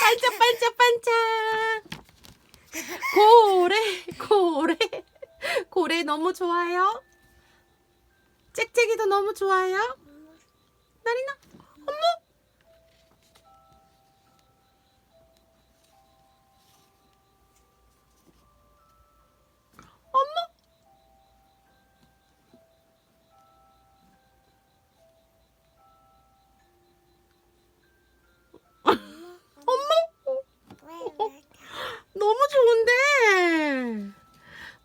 반짝반짝반짝. 고래, 고래. 고래 너무 좋아요. 짹짹이도 너무 좋아요. 나리나,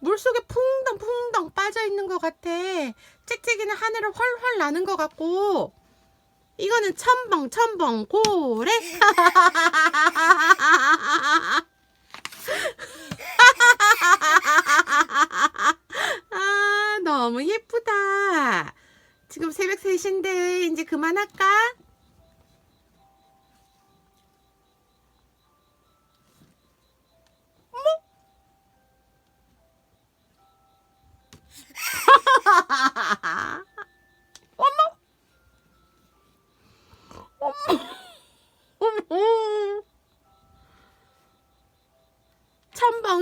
물속에 퐁당퐁당 빠져 있는 것 같아. 짹짹이는 하늘을 훨훨 나는 것 같고 이거는 첨벙 첨벙 고래. 아 너무 예쁘다. 지금 새벽 3시인데 이제 그만할까?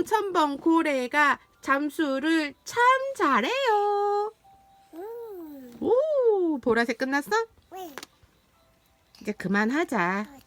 첨벙 고래가 잠수를 참 잘해요. 오, 보라색 끝났어? 이제 그만하자.